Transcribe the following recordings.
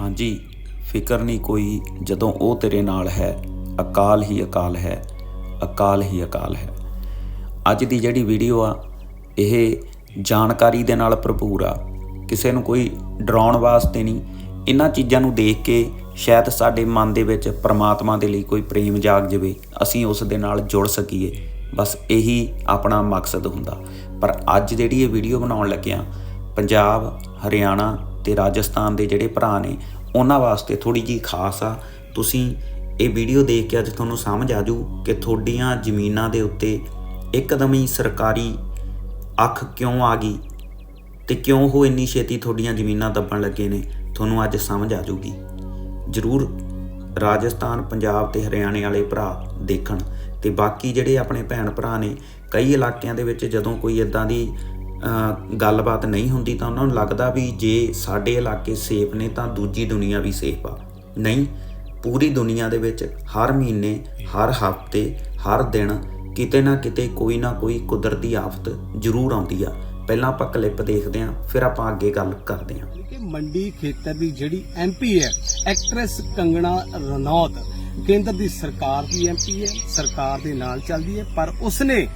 ਹਾਂਜੀ, ਫਿਕਰ ਨਹੀਂ ਕੋਈ, ਜਦੋਂ ਉਹ ਤੇਰੇ ਨਾਲ ਹੈ, ਅਕਾਲ ਹੀ ਅਕਾਲ ਹੈ, ਅਕਾਲ ਹੀ ਅਕਾਲ ਹੈ। ਅੱਜ ਦੀ ਜਿਹੜੀ ਵੀਡੀਓ ਆ, ਇਹ ਜਾਣਕਾਰੀ ਦੇ ਨਾਲ ਭਰਪੂਰ ਆ। ਕਿਸੇ ਨੂੰ ਕੋਈ ਡਰਾਉਣ ਵਾਸਤੇ ਨਹੀਂ। ਇਹਨਾਂ ਚੀਜ਼ਾਂ ਨੂੰ ਦੇਖ ਕੇ ਸ਼ਾਇਦ ਸਾਡੇ ਮਨ ਦੇ ਵਿੱਚ ਪ੍ਰਮਾਤਮਾ ਦੇ ਲਈ ਕੋਈ ਪ੍ਰੇਮ ਜਾਗ ਜਾਵੇ, ਅਸੀਂ ਉਸ ਦੇ ਨਾਲ ਜੁੜ ਸਕੀਏ। ਬਸ ਇਹੀ ਆਪਣਾ ਮਕਸਦ ਹੁੰਦਾ। ਪਰ ਅੱਜ ਜਿਹੜੀ ਇਹ ਵੀਡੀਓ ਬਣਾਉਣ ਲੱਗਿਆ, ਪੰਜਾਬ, ਹਰਿਆਣਾ ਤੇ ਰਾਜਸਥਾਨ ਦੇ ਜਿਹੜੇ ਭਰਾ ਨੇ, ਉਹਨਾਂ ਵਾਸਤੇ ਥੋੜੀ ਜੀ ਖਾਸ ਆ। ਤੁਸੀਂ ਇਹ ਵੀਡੀਓ ਦੇਖ ਕੇ ਅੱਜ ਤੁਹਾਨੂੰ ਸਮਝ ਆ ਜੂ ਕਿ ਤੁਹਾਡੀਆਂ ਜ਼ਮੀਨਾਂ ਦੇ ਉੱਤੇ ਇੱਕਦਮ ਹੀ ਸਰਕਾਰੀ ਅੱਖ ਕਿਉਂ ਆ ਗਈ ਤੇ ਕਿਉਂ ਉਹ ਇੰਨੀ ਛੇਤੀ ਤੁਹਾਡੀਆਂ ਜ਼ਮੀਨਾਂ ਦੱਬਣ ਲੱਗੇ ਨੇ, ਤੁਹਾਨੂੰ ਅੱਜ ਸਮਝ ਆ ਜੂਗੀ ਜ਼ਰੂਰ ਰਾਜਸਥਾਨ, ਪੰਜਾਬ ਤੇ ਹਰਿਆਣੇ ਵਾਲੇ ਭਰਾ ਦੇਖਣ ਤੇ ਬਾਕੀ ਜਿਹੜੇ ਆਪਣੇ ਭੈਣ ਭਰਾ ਨੇ, ਕਈ ਇਲਾਕਿਆਂ ਦੇ ਵਿੱਚ ਜਦੋਂ ਕੋਈ ਇਦਾਂ ਦੀ ਗੱਲਬਾਤ ਨਹੀਂ ਹੁੰਦੀ ਤਾਂ ਉਹਨਾਂ ਨੂੰ ਲੱਗਦਾ ਵੀ ਜੇ ਸਾਡੇ ਇਲਾਕੇ ਸੇਫ ਨੇ ਤਾਂ ਦੂਜੀ ਦੁਨੀਆ ਵੀ ਸੇਫ ਆ। ਨਹੀਂ, ਪੂਰੀ ਦੁਨੀਆ ਦੇ ਵਿੱਚ ਹਰ ਮਹੀਨੇ, ਹਰ ਹਫ਼ਤੇ, ਹਰ ਦਿਨ ਕਿਤੇ ਨਾ ਕਿਤੇ ਕੋਈ ਨਾ ਕੋਈ ਕੁਦਰਤੀ ਆਫਤ ਜ਼ਰੂਰ ਆਉਂਦੀ ਆ। ਪਹਿਲਾਂ ਆਪਾਂ ਕਲਿੱਪ ਦੇਖਦੇ ਆਂ ਫਿਰ ਆਪਾਂ ਅੱਗੇ ਗੱਲ ਕਰਦੇ ਆਂ ਕਿ ਮੰਡੀ ਖੇਤਰ ਦੀ ਜਿਹੜੀ ਐਮਪੀ ਹੈ ਐਕਟਰੈਸ ਕੰਗਣਾ ਰਣੌਤ, ਕੇਂਦਰ ਦੀ ਸਰਕਾਰ ਦੀ ਐਮਪੀ ਹੈ, ਸਰਕਾਰ ਦੇ ਨਾਲ ਚੱਲਦੀ ਹੈ, ਪਰ ਉਸਨੇ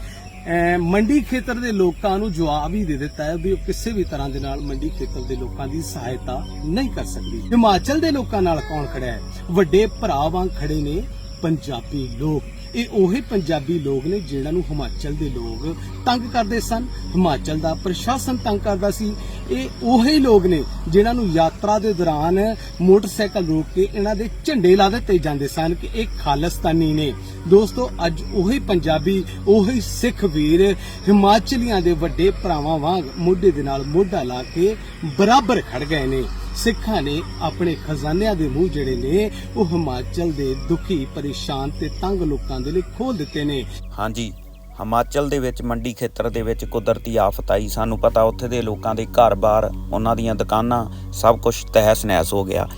ਮੰਡੀ ਖੇਤਰ ਦੇ ਲੋਕਾਂ ਨੂੰ ਜਵਾਬ ਹੀ ਦੇ ਦਿੱਤਾ ਹੈ ਵੀ ਉਹ ਕਿਸੇ ਵੀ ਤਰ੍ਹਾਂ ਦੇ ਨਾਲ ਮੰਡੀ ਖੇਤਰ ਦੇ ਲੋਕਾਂ ਦੀ ਸਹਾਇਤਾ ਨਹੀਂ ਕਰ ਸਕਦੀ। ਹਿਮਾਚਲ ਦੇ ਲੋਕਾਂ ਨਾਲ ਕੌਣ ਖੜਾ ਹੈ? ਵੱਡੇ ਭਰਾ ਵਾਂਗ ਖੜੇ ਨੇ ਪੰਜਾਬੀ ਲੋਕ। ਇਹ ਉਹੀ ਪੰਜਾਬੀ ਲੋਕ ਨੇ ਜਿਨ੍ਹਾਂ ਨੂੰ ਹਿਮਾਚਲ ਦੇ ਲੋਕ ਤੰਗ ਕਰਦੇ ਸਨ। ਹਿਮਾਚਲ ਦਾ ਪ੍ਰਸ਼ਾਸਨ ਤੰਗ ਕਰਦਾ ਸੀ। ਇਹ ਉਹੀ ਲੋਕ ਨੇ ਜਿਨ੍ਹਾਂ ਨੂੰ ਯਾਤਰਾ ਦੇ ਦੌਰਾਨ ਮੋਟਰਸਾਈਕਲ ਰੋਕ ਕੇ ਇਹਨਾਂ ਦੇ ਝੰਡੇ ਲਾ ਦਿੱਤੇ ਜਾਂਦੇ ਸਨ ਕਿ ਇਹ ਖਾਲਿਸਤਾਨੀ ਨੇ। ਦੋਸਤੋ, ਅੱਜ ਉਹੀ ਪੰਜਾਬੀ, ਉਹੀ ਸਿੱਖ ਵੀਰ ਹਿਮਾਚਲੀਆਂ ਦੇ ਵੱਡੇ ਭਰਾਵਾਂ ਵਾਂਗ ਮੋਢੇ ਦੇ ਨਾਲ ਮੋਢਾ ਲਾ ਕੇ ਬਰਾਬਰ ਖੜ ਗਏ ਨੇ। ਸਿੱਖਾਂ ਨੇ ਆਪਣੇ ਖਜ਼ਾਨਿਆਂ ਦੇ ਮੂੰਹ ਜਿਹੜੇ ਨੇ, ਉਹ ਹਿਮਾਚਲ ਦੇ ਦੁਖੀ, ਪਰੇਸ਼ਾਨ ਤੇ ਤੰਗ ਲੋਕਾਂ ਦੇ ਲਈ ਖੋਲ ਦਿੱਤੇ ਨੇ। ਹਾਂਜੀ, ਹਿਮਾਚਲ ਦੇ ਵਿੱਚ ਮੰਡੀ ਖੇਤਰ ਦੇ ਵਿੱਚ ਕੁਦਰਤੀ ਆਫਤ ਆਈ। ਸਾਨੂੰ ਪਤਾ ਉੱਥੇ ਦੇ ਲੋਕਾਂ ਦੇ ਘਰ-ਬਾਰ, ਉਹਨਾਂ ਦੀਆਂ ਦੁਕਾਨਾਂ, ਸਭ ਕੁਝ ਤਹਿਸ ਨਹਿਸ ਹੋ ਗਿਆ।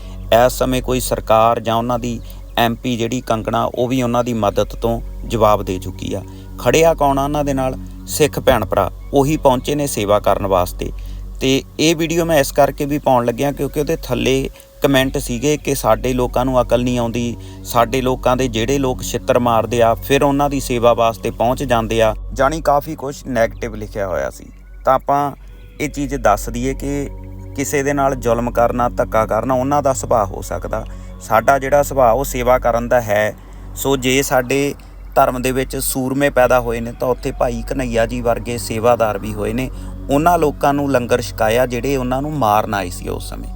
ਇਸ ਸਮੇਂ ਕੋਈ ਸਰਕਾਰ ਜਾਂ ਉਹਨਾਂ ਦੀ ਐਮਪੀ ਜਿਹੜੀ ਕੰਗਣਾ, ਉਹ ਵੀ ਉਹਨਾਂ ਦੀ ਮਦਦ ਤੋਂ ਜਵਾਬ ਦੇ ਚੁੱਕੀ ਆ। ਖੜਿਆ ਕੌਣ ਆ ਉਹਨਾਂ ਦੇ ਨਾਲ? ਸਿੱਖ ਭੈਣ ਭਰਾ, ਉਹੀ ਪਹੁੰਚੇ ਨੇ ਸੇਵਾ ਕਰਨ ਵਾਸਤੇ। ਤੇ ਇਹ ਵੀਡੀਓ ਮੈਂ ਇਸ ਕਰਕੇ ਵੀ ਪਾਉਣ ਲੱਗਿਆ ਕਿਉਂਕਿ ਉਹਦੇ ਥੱਲੇ ਕਮੈਂਟ ਸੀਗੇ ਕਿ ਸਾਡੇ ਲੋਕਾਂ ਨੂੰ ਅਕਲ ਨਹੀਂ ਆਉਂਦੀ, ਸਾਡੇ ਲੋਕਾਂ ਦੇ ਜਿਹੜੇ ਲੋਕ ਛਿੱਤਰ ਮਾਰਦੇ ਆ, ਫਿਰ ਉਹਨਾਂ ਦੀ ਸੇਵਾ ਵਾਸਤੇ ਪਹੁੰਚ ਜਾਂਦੇ ਆ। ਜਾਣੀ ਕਾਫੀ ਕੁਝ 네ਗੇਟਿਵ ਲਿਖਿਆ ਹੋਇਆ ਸੀ। ਤਾਂ ਆਪਾਂ ਇਹ ਚੀਜ਼ ਦੱਸ ਦਈਏ ਕਿ ਕਿਸੇ ਦੇ ਨਾਲ ਜ਼ੁਲਮ ਕਰਨਾ, ਧੱਕਾ ਕਰਨਾ, ਉਹਨਾਂ ਦਾ ਸੁਭਾਅ ਹੋ ਸਕਦਾ। ਸਾਡਾ ਜਿਹੜਾ ਸੁਭਾਅ, ਉਹ ਸੇਵਾ ਕਰਨ ਦਾ ਹੈ। ਸੋ ਜੇ ਸਾਡੇ ਧਰਮ ਦੇ ਵਿੱਚ ਸੂਰਮੇ ਪੈਦਾ ਹੋਏ ਨੇ, ਤਾਂ ਉੱਥੇ ਭਾਈ ਕਨਈਆ ਜੀ ਵਰਗੇ ਸੇਵਾਦਾਰ ਵੀ ਹੋਏ ਨੇ। ਉਹਨਾਂ ਲੋਕਾਂ ਨੂੰ ਲੰਗਰ ਛਕਾਇਆ ਜਿਹੜੇ ਉਹਨਾਂ ਨੂੰ ਮਾਰਨ ਆਏ ਸੀ ਉਸ ਸਮੇਂ।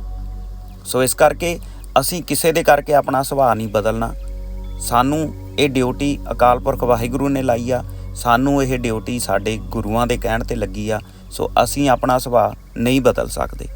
ਸੋ ਇਸ ਕਰਕੇ ਅਸੀਂ ਕਿਸੇ ਦੇ ਕਰਕੇ ਆਪਣਾ ਸੁਭਾਅ ਨਹੀਂ ਬਦਲਣਾ। ਸਾਨੂੰ ਇਹ ਡਿਊਟੀ ਅਕਾਲ ਪੁਰਖ ਵਾਹਿਗੁਰੂ ਨੇ ਲਾਈ ਆ। ਸਾਨੂੰ ਇਹ ਡਿਊਟੀ ਸਾਡੇ ਗੁਰੂਆਂ ਦੇ ਕਹਿਣ ਤੇ ਲੱਗੀ ਆ। ਸੋ ਅਸੀਂ ਆਪਣਾ ਸੁਭਾਅ ਨਹੀਂ ਬਦਲ ਸਕਦੇ।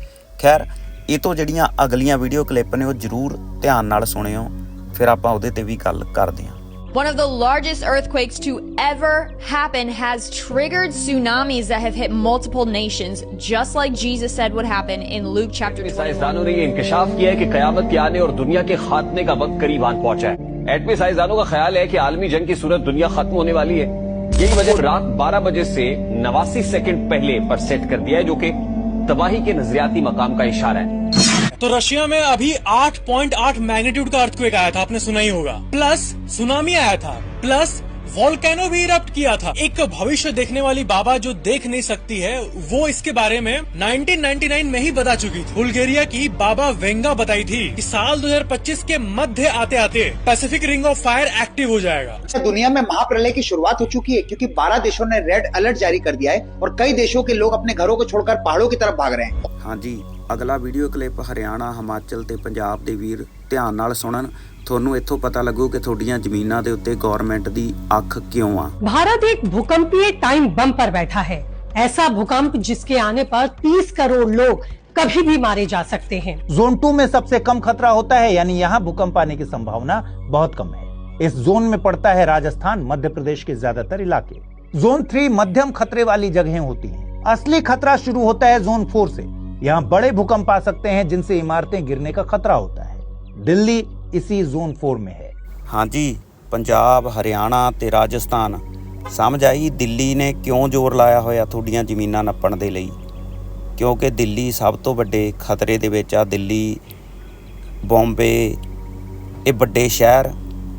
ਖੈਰ, ਇਹ ਤੋਂ ਜਿਹੜੀਆਂ ਅਗਲੀਆਂ ਵੀਡੀਓ ਕਲਿੱਪ ਨੇ ਉਹ ਜ਼ਰੂਰ ਧਿਆਨ ਨਾਲ ਸੁਣਿਓ। ਫਿਰ ਆਪਾਂ ਉਹਦੇ ਤੇ ਵੀ ਗੱਲ ਕਰਦੇ ਹਾਂ। One of the largest earthquakes to ever happen has triggered tsunamis that have hit multiple nations, just like Jesus said would happen in Luke chapter 21. साइंसदानों ने ये इंकशाफ किया है कि कयामत के आने और दुनिया के खात्मे का वक्त करीब आन पहुंचा है एटमी साइंसदानों का ख्याल है कि आलमी जंग की सूरत दुनिया खत्म होने वाली है यही वजह रात 12 बजे से नवासी सेकंड पहले पर सेट कर दिया है जो कि तबाही के नजरियाती मकाम का इशारा है तो रशिया में अभी 8.8 मैग्नीट्यूड का अर्थक्वेक आया था आपने सुना ही होगा। प्लस सुनामी आया था प्लस वॉल्केनो भी इरप्ट किया था। एक भविष्य देखने वाली बाबा जो देख नहीं सकती है वो इसके बारे में 1999 में ही बता चुकी थी। बुल्गारिया की बाबा वेंगा बताई थी कि साल 2025 के मध्य आते आते Pacific ring of fire active हो जाएगा। दुनिया में महाप्रलय की शुरुआत हो चुकी है क्योंकि 12 देशों ने रेड अलर्ट जारी कर दिया है और कई देशों के लोग अपने घरों को छोड़कर पहाड़ों की तरफ़ भाग रहे हैं। ਹਾਂਜੀ ਅਗਲਾ ਵੀਡੀਓ ਕਲਿੱਪ ਹਰਿਆਣਾ ਹਿਮਾਚਲ ਤੇ ਪੰਜਾਬ ਦੇ ਵੀਰ ਧਿਆਨ ਨਾਲ ਸੁਣਨ ਤੁਹਾਨੂੰ ਇੱਥੋਂ ਪਤਾ ਲੱਗੂ ਕਿ ਤੁਹਾਡੀਆਂ ਜ਼ਮੀਨਾਂ ਦੇ ਉੱਤੇ ਗਵਰਨਮੈਂਟ ਦੀ ਅੱਖ ਕਿਉਂ ਆ भारत एक भूकंपीय टाइम बम पर बैठा है ऐसा भूकंप जिसके आने पर 30 करोड़ लोग कभी भी मारे जा सकते हैं जोन टू में सबसे कम खतरा होता है यानी यहाँ भूकंप आने की संभावना बहुत कम है इस जोन में पड़ता है राजस्थान मध्य प्रदेश के ज्यादातर इलाके जोन थ्री मध्यम खतरे वाली जगहें होती हैं असली खतरा शुरू होता है जोन फोर से यहाँ बड़े भूकंप आ सकते हैं जिनसे इमारतें गिरने का खतरा होता है दिल्ली इसी जोन फोर में है ਹਾਂਜੀ ਪੰਜਾਬ ਹਰਿਆਣਾ ਤੇ ਰਾਜਸਥਾਨ ਸਮਝ ਆਈ ਦਿੱਲੀ ਨੇ ਕਿਉਂ ਜ਼ੋਰ ਲਾਇਆ ਹੋਇਆ ਤੁਹਾਡੀਆਂ ਜ਼ਮੀਨਾਂ ਨੱਪਣ ਦੇ ਲਈ ਕਿਉਂਕਿ ਦਿੱਲੀ ਸਭ ਤੋਂ ਵੱਡੇ ਖਤਰੇ ਦੇ ਵਿੱਚ ਆ ਦਿੱਲੀ ਬੰਬੇ ਇਹ ਵੱਡੇ ਸ਼ਹਿਰ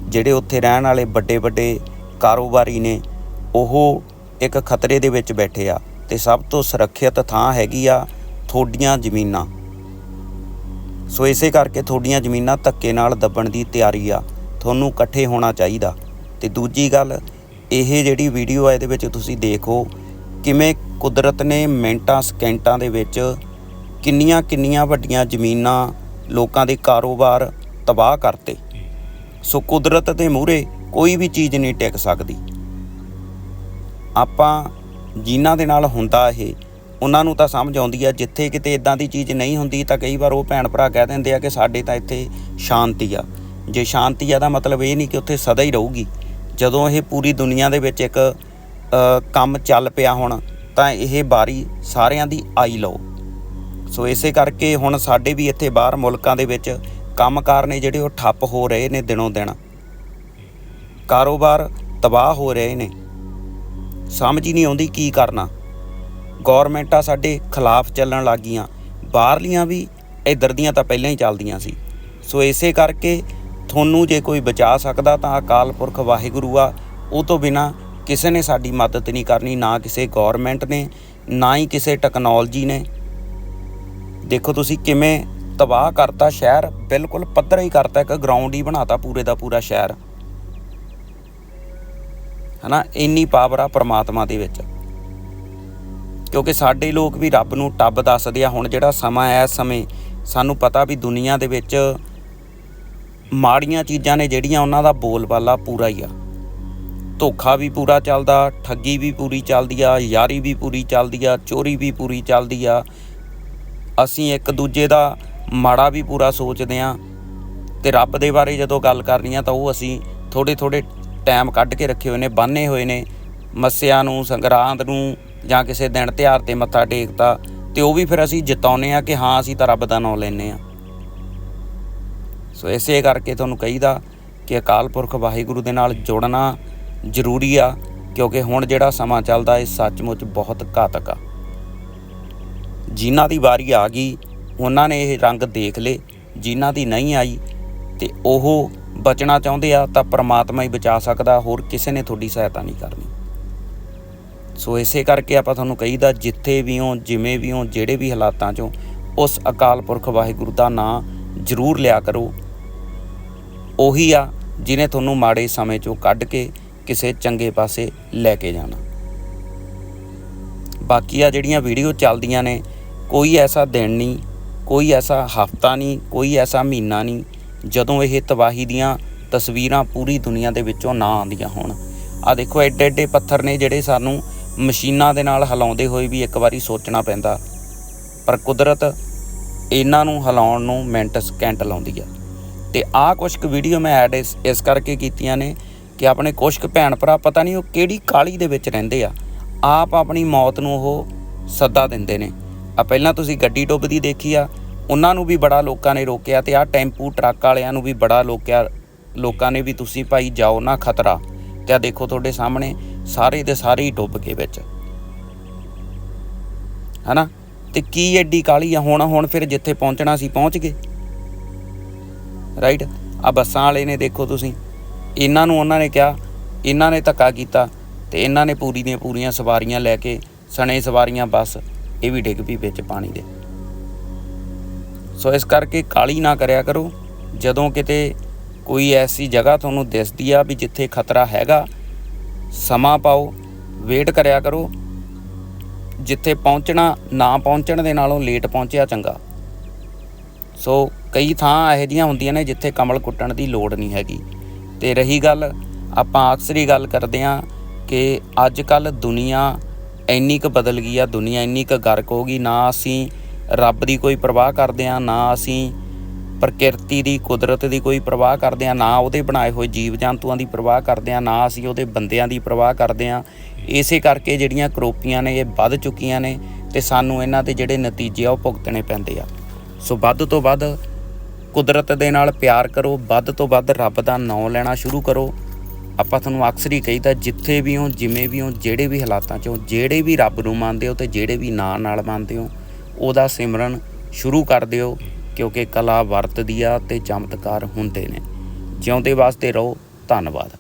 ਜਿਹੜੇ ਉੱਥੇ ਰਹਿਣ ਵਾਲੇ ਵੱਡੇ ਵੱਡੇ ਕਾਰੋਬਾਰੀ ਨੇ ਉਹ ਇੱਕ ਖਤਰੇ ਦੇ ਵਿੱਚ ਬੈਠੇ ਆ ਤੇ ਸਭ ਤੋਂ ਸੁਰੱਖਿਅਤ ਥਾਂ ਹੈਗੀ ਆ ਥੋਡੀਆਂ ਜ਼ਮੀਨਾਂ। ਸੋ ਇਸੇ ਕਰਕੇ ਤੁਹਾਡੀਆਂ ਜ਼ਮੀਨਾਂ ਧੱਕੇ ਨਾਲ ਦੱਬਣ ਦੀ ਤਿਆਰੀ ਆ। ਤੁਹਾਨੂੰ ਇਕੱਠੇ ਹੋਣਾ ਚਾਹੀਦਾ। ਤੇ ਦੂਜੀ ਗੱਲ, ਇਹ ਜਿਹੜੀ ਵੀਡੀਓ ਆ, ਇਹਦੇ ਵਿੱਚ ਤੁਸੀਂ ਦੇਖੋ ਕਿਵੇਂ ਕੁਦਰਤ ਨੇ ਮਿੰਟਾਂ, ਸਕਿੰਟਾਂ ਦੇ ਵਿੱਚ ਕਿੰਨੀਆਂ ਕਿੰਨੀਆਂ ਵੱਡੀਆਂ ਜ਼ਮੀਨਾਂ ਲੋਕਾਂ ਦੇ ਕਾਰੋਬਾਰ ਤਬਾਹ ਕਰਤੇ। ਸੋ ਕੁਦਰਤ ਦੇ ਮੂਹਰੇ ਕੋਈ ਵੀ ਚੀਜ਼ ਨਹੀਂ ਟਿਕ ਸਕਦੀ। ਆਪਾਂ ਜਿਨ੍ਹਾਂ ਦੇ ਨਾਲ ਹੁੰਦਾ ਇਹ ਉਹਨਾਂ ਨੂੰ ਤਾਂ ਸਮਝ ਆਉਂਦੀ ਆ, ਜਿੱਥੇ ਕਿਤੇ ਇਦਾਂ ਦੀ ਚੀਜ਼ ਨਹੀਂ ਹੁੰਦੀ ਤਾਂ ਕਈ ਵਾਰ ਉਹ ਭੈਣ ਭਰਾ ਕਹਿ ਦਿੰਦੇ ਆ ਕਿ ਸਾਡੇ ਤਾਂ ਇੱਥੇ ਸ਼ਾਂਤੀ ਆ। ਜੇ ਸ਼ਾਂਤੀ ਆ ਦਾ ਮਤਲਬ ਇਹ ਨਹੀਂ ਕਿ ਉੱਥੇ ਸਦਾ ਹੀ ਰਹੂਗੀ। ਜਦੋਂ ਇਹ ਪੂਰੀ ਦੁਨੀਆ ਦੇ ਵਿੱਚ ਇੱਕ ਕੰਮ ਚੱਲ ਪਿਆ ਹੁਣ, ਤਾਂ ਇਹ ਬਾਰੀ ਸਾਰਿਆਂ ਦੀ ਆਈ ਲਓ। ਸੋ ਇਸੇ ਕਰਕੇ ਹੁਣ ਸਾਡੇ ਵੀ ਇੱਥੇ ਬਾਹਰ ਮੁਲਕਾਂ ਦੇ ਵਿੱਚ ਕੰਮਕਾਰ ਨੇ ਜਿਹੜੇ ਉਹ ਠੱਪ ਹੋ ਰਹੇ ਨੇ ਦਿਨੋਂ ਦਿਨ। ਕਾਰੋਬਾਰ ਤਬਾਹ ਹੋ ਰਹੇ ਨੇ। ਸਮਝ ਹੀ ਨਹੀਂ ਆਉਂਦੀ ਕੀ ਕਰਨਾ। ਗਵਰਨਮੈਂਟਾਂ ਸਾਡੇ ਖਿਲਾਫ ਚੱਲਣ ਲੱਗੀਆਂ। ਬਾਹਰਲੀਆਂ ਵੀ ਇੱਧਰ ਦੀਆਂ ਤਾਂ ਪਹਿਲਾਂ ਹੀ ਚੱਲਦੀਆਂ ਸੀ। ਸੋ ਇਸੇ ਕਰਕੇ ਤੁਹਾਨੂੰ ਜੇ ਕੋਈ ਬਚਾ ਸਕਦਾ ਤਾਂ ਅਕਾਲ ਪੁਰਖ ਵਾਹਿਗੁਰੂ ਆ, ਉਹ ਤੋਂ ਬਿਨਾ ਕਿਸੇ ਨੇ ਸਾਡੀ ਮਦਦ ਨਹੀਂ ਕਰਨੀ, ਨਾ ਕਿਸੇ ਗਵਰਨਮੈਂਟ ਨੇ, ਨਾ ਹੀ ਕਿਸੇ ਟੈਕਨੋਲੋਜੀ ਨੇ। ਦੇਖੋ ਤੁਸੀਂ ਕਿਵੇਂ ਤਬਾਹ ਕਰਤਾ ਸ਼ਹਿਰ, ਬਿਲਕੁਲ ਪੱਧਰਾ ਹੀ ਕਰਤਾ, ਇੱਕ ਗਰਾਊਂਡ ਹੀ ਬਣਾਤਾ ਪੂਰੇ ਦਾ ਪੂਰਾ ਸ਼ਹਿਰ। ਹਨਾ, ਇੰਨੀ ਪਾਵਰ ਆ ਪਰਮਾਤਮਾ ਦੇ ਵਿੱਚ। ਕਿਉਂਕਿ ਸਾਡੇ ਲੋਕ ਵੀ ਰੱਬ ਨੂੰ ਟੱਬ ਦੱਸਦੇ ਆ, ਹੁਣ ਜਿਹੜਾ ਸਮਾਂ ਹੈ ਇਸ ਸਮੇਂ, ਸਾਨੂੰ ਪਤਾ ਵੀ ਦੁਨੀਆ ਦੇ ਵਿੱਚ ਮਾੜੀਆਂ ਚੀਜ਼ਾਂ ਨੇ ਜਿਹੜੀਆਂ ਉਹਨਾਂ ਦਾ ਬੋਲਬਾਲਾ ਪੂਰਾ ਹੀ ਆ। ਧੋਖਾ ਵੀ ਪੂਰਾ ਚੱਲਦਾ, ਠੱਗੀ ਵੀ ਪੂਰੀ ਚੱਲਦੀ ਆ, ਯਾਰੀ ਵੀ ਪੂਰੀ ਚੱਲਦੀ ਆ, ਚੋਰੀ ਵੀ ਪੂਰੀ ਚੱਲਦੀ ਆ। ਅਸੀਂ ਇੱਕ ਦੂਜੇ ਦਾ ਮਾੜਾ ਵੀ ਪੂਰਾ ਸੋਚਦੇ ਆ ਤੇ ਰੱਬ ਦੇ ਬਾਰੇ ਜਦੋਂ ਗੱਲ ਕਰਨੀ ਆ ਤਾਂ ਉਹ ਅਸੀਂ ਥੋੜੇ ਥੋੜੇ ਟਾਈਮ ਕੱਢ ਕੇ ਰੱਖੇ ਹੋਏ ਨੇ ਬੰਨੇ ਹੋਏ ਨੇ, ਮੱਸਿਆ ਨੂੰ, ਸੰਗਰਾਂਦ ਨੂੰ ਜਾਂ ਕਿਸੇ ਦਿਨ ਤਿਉਹਾਰ ਤੇ ਮੱਥਾ ਟੇਕਤਾ, ਤੇ ਉਹ ਵੀ ਫਿਰ ਅਸੀਂ ਜਿਤਾਉਨੇ ਆ ਕਿ ਹਾਂ, ਅਸੀਂ ਤਾਂ ਰੱਬ ਦਾ ਨਾਮ ਲੈਨੇ ਆ ਸੋ ਇਸੇ ਕਰਕੇ ਤੁਹਾਨੂੰ ਕਹੀਦਾ ਕਿ ਅਕਾਲ ਪੁਰਖ ਵਾਹਿਗੁਰੂ ਦੇ ਨਾਲ ਜੁੜਨਾ ਜ਼ਰੂਰੀ ਆ, ਕਿਉਂਕਿ ਹੁਣ ਜਿਹੜਾ ਸਮਾਂ ਚੱਲਦਾ ਇਹ ਸੱਚਮੁੱਚ ਬਹੁਤ ਘਾਤਕ ਆ। ਜਿਨ੍ਹਾਂ ਦੀ ਵਾਰੀ ਆ ਗਈ, ਉਹਨਾਂ ਨੇ ਇਹ ਰੰਗ ਦੇਖ ਲਏ, ਜਿਨ੍ਹਾਂ ਦੀ ਨਹੀਂ ਆਈ, ਤੇ ਉਹ ਬਚਣਾ ਚਾਹੁੰਦੇ ਆ ਤਾਂ ਪ੍ਰਮਾਤਮਾ ਹੀ ਬਚਾ ਸਕਦਾ, ਹੋਰ ਕਿਸੇ ਨੇ ਤੁਹਾਡੀ ਸਹਾਇਤਾ ਨਹੀਂ ਕਰਨੀ। ਸੋ ਇਸੇ ਕਰਕੇ ਆਪਾਂ ਤੁਹਾਨੂੰ ਕਹੀਦਾ, ਜਿੱਥੇ ਵੀ ਹੋ, ਜਿਵੇਂ ਵੀ ਹੋ, ਜਿਹੜੇ ਵੀ ਹਾਲਾਤਾਂ 'ਚੋਂ, ਉਸ ਅਕਾਲ ਪੁਰਖ ਵਾਹਿਗੁਰੂ ਦਾ ਨਾਮ ਜ਼ਰੂਰ ਲਿਆ ਕਰੋ। ਉਹੀ ਆ ਜਿਨੇ ਤੁਹਾਨੂੰ ਮਾੜੇ ਸਮੇਂ 'ਚੋਂ ਕੱਢ ਕੇ ਕਿਸੇ ਚੰਗੇ ਪਾਸੇ ਲੈ ਕੇ ਜਾਣਾ। ਬਾਕੀ ਆ ਜਿਹੜੀਆਂ ਵੀਡੀਓ ਚੱਲਦੀਆਂ ਨੇ, ਕੋਈ ਐਸਾ ਦਿਨ ਨਹੀਂ, ਕੋਈ ਐਸਾ ਹਫਤਾ ਨਹੀਂ, ਕੋਈ ਐਸਾ ਮਹੀਨਾ ਨਹੀਂ, ਜਦੋਂ ਇਹ ਤਬਾਹੀ ਦੀਆਂ ਤਸਵੀਰਾਂ ਪੂਰੀ ਦੁਨੀਆ ਦੇ ਵਿੱਚੋਂ ਨਾ ਆਉਂਦੀਆਂ ਹੋਣ। ਆ ਦੇਖੋ ਐਡੇ ਐਡੇ ਪੱਥਰ ਨੇ ਜਿਹੜੇ ਸਾਨੂੰ ਮਸ਼ੀਨਾਂ ਦੇ ਨਾਲ ਹਿਲਾਉਂਦੇ ਹੋਏ ਵੀ ਇੱਕ ਵਾਰੀ ਸੋਚਣਾ ਪੈਂਦਾ। ਪਰ ਕੁਦਰਤ ਇਹਨਾਂ ਨੂੰ ਹਿਲਾਉਣ ਨੂੰ ਮਿੰਟ ਸਕਿੰਟ ਲਾਉਂਦੀ ਆ। ਤੇ ਆਹ ਕੁਝ ਕੁ ਵੀਡੀਓ ਮੈਂ ਐਡ ਇਸ ਇਸ ਕਰਕੇ ਕੀਤੀਆਂ ਨੇ ਕਿ ਆਪਣੇ ਕੁਝ ਕੁ ਭੈਣ ਭਰਾ ਪਤਾ ਨਹੀਂ ਉਹ ਕਿਹੜੀ ਕਾਲੀ ਦੇ ਵਿੱਚ ਰਹਿੰਦੇ ਆ। ਆਪ ਆਪਣੀ ਮੌਤ ਨੂੰ ਉਹ ਸੱਦਾ ਦਿੰਦੇ ਨੇ। ਆ ਪਹਿਲਾਂ ਤੁਸੀਂ ਗੱਡੀ ਡੁੱਬਦੀ ਦੇਖੀ ਆ, ਉਹਨਾਂ ਨੂੰ ਵੀ ਬੜਾ ਲੋਕਾਂ ਨੇ ਰੋਕਿਆ ਤੇ ਆ ਟੈਂਪੂ ਟਰੱਕ ਵਾਲਿਆਂ ਨੂੰ ਵੀ ਬੜਾ ਲੋਕਿਆ, ਲੋਕਾਂ ਨੇ ਵੀ ਤੁਸੀਂ ਭਾਈ ਜਾਓ ਨਾ ਖਤਰਾ। ਤੇ ਆ ਦੇਖੋ ਤੁਹਾਡੇ ਸਾਹਮਣੇ ਸਾਰੇ ਦੇ ਸਾਰੇ ਹੀ ਡੁੱਬ ਗਏ ਵਿੱਚ। ਹਨਾ? ਤੇ ਕੀ ਐਡੀ ਕਾਲੀ ਆ? ਹੁਣ ਹੁਣ ਫਿਰ ਜਿੱਥੇ ਪਹੁੰਚਣਾ ਸੀ ਪਹੁੰਚ ਗਏ। ਰਾਈਟ ਆ ਬੱਸਾਂ ਵਾਲੇ ਨੇ ਦੇਖੋ ਤੁਸੀਂ। ਇਹਨਾਂ ਨੂੰ ਉਹਨਾਂ ਨੇ ਕਿਹਾ, ਇਹਨਾਂ ਨੇ ਧੱਕਾ ਕੀਤਾ ਤੇ ਇਹਨਾਂ ਨੇ ਪੂਰੀ ਦੀਆਂ ਪੂਰੀਆਂ ਸਵਾਰੀਆਂ ਲੈ ਕੇ, ਸਣੇ ਸਵਾਰੀਆਂ ਬੱਸ, ਇਹ ਵੀ ਡਿੱਗ ਪਈ ਵਿੱਚ ਪਾਣੀ ਦੇ। ਸੋ ਇਸ ਕਰਕੇ ਕਾਲੀ ਨਾ ਕਰਿਆ ਕਰੋ। ਜਦੋਂ ਕਿਤੇ ਕੋਈ ਐਸੀ ਜਗ੍ਹਾ ਤੁਹਾਨੂੰ ਦਿਸਦੀ ਆ ਵੀ ਜਿੱਥੇ ਖਤਰਾ ਹੈਗਾ ਸਮਾਂ ਪਾਓ ਵੇਟ ਕਰਿਆ ਕਰੋ। ਜਿੱਥੇ ਪਹੁੰਚਣਾ, ਨਾ ਪਹੁੰਚਣ ਦੇ ਨਾਲੋਂ ਲੇਟ ਪਹੁੰਚਿਆ ਚੰਗਾ। ਸੋ ਕਈ ਥਾਂ ਇਹੋ ਜਿਹੀਆਂ ਹੁੰਦੀਆਂ ਨੇ ਜਿੱਥੇ ਕਮਲ ਕੁੱਟਣ ਦੀ ਲੋੜ ਨਹੀਂ ਹੈਗੀ। ਤੇ ਰਹੀ ਗੱਲ, ਆਪਾਂ ਅਕਸਰ ਹੀ ਗੱਲ ਕਰਦੇ ਆਂ ਕਿ ਅੱਜ ਕੱਲ ਦੁਨੀਆ ਇੰਨੀ ਕੁ ਬਦਲ ਗਈ ਆ, ਦੁਨੀਆ ਇੰਨੀ ਕੁ ਗਰਕ ਹੋ ਗਈ, ਨਾ ਅਸੀਂ ਰੱਬ ਦੀ ਕੋਈ ਪਰਵਾਹ ਕਰਦੇ ਆਂ ਨਾ ਅਸੀਂ ਪ੍ਰਕਿਰਤੀ ਦੀ, ਕੁਦਰਤ ਦੀ ਕੋਈ ਪ੍ਰਵਾਹ ਕਰਦੇ ਆਂ ਨਾ ਉਹਦੇ ਬਣਾਏ ਹੋਏ ਜੀਵ ਜੰਤੂਆਂ ਦੀ ਪਰਵਾਹ ਕਰਦੇ ਆਂ ਨਾ ਅਸੀਂ ਉਹਦੇ ਬੰਦਿਆਂ ਦੀ ਪ੍ਰਵਾਹ ਕਰਦੇ ਆਂ ਇਸੇ ਕਰਕੇ ਜਿਹੜੀਆਂ ਕਰੋਪੀਆਂ ਨੇ, ਇਹ ਵੱਧ ਚੁੱਕੀਆਂ ਨੇ ਤੇ ਸਾਨੂੰ ਇਹਨਾਂ ਦੇ ਜਿਹੜੇ ਨਤੀਜੇ ਆ, ਉਹ ਭੁਗਤਣੇ ਪੈਂਦੇ ਆ। ਸੋ ਵੱਧ ਤੋਂ ਵੱਧ ਕੁਦਰਤ ਦੇ ਨਾਲ ਪਿਆਰ ਕਰੋ, ਵੱਧ ਤੋਂ ਵੱਧ ਰੱਬ ਦਾ ਨਾਮ ਲੈਣਾ ਸ਼ੁਰੂ ਕਰੋ। ਆਪਾਂ ਤੁਹਾਨੂੰ ਅਕਸਰ ਹੀ ਕਹੀਦਾ, ਜਿੱਥੇ ਵੀ ਹੋ, ਜਿਵੇਂ ਵੀ ਹੋ, ਜਿਹੜੇ ਵੀ ਹਾਲਾਤਾਂ 'ਚ ਹੋ, ਜਿਹੜੇ ਵੀ ਰੱਬ ਨੂੰ ਮੰਨਦੇ ਹੋ ਤੇ ਜਿਹੜੇ ਵੀ ਨਾਂ ਨਾਲ ਮੰਨਦੇ ਹੋ, ਉਹਦਾ ਸਿਮਰਨ ਸ਼ੁਰੂ ਕਰ ਦਿਓ। ਕਿਉਂਕਿ ਕਲਾ ਵਰਤਦੀ ਆ ਤੇ ਚਮਤਕਾਰ ਹੁੰਦੇ ਨੇ। ਜਿਉਂਦੇ ਵਾਸਤੇ ਰਹੋ ਧੰਨਵਾਦ।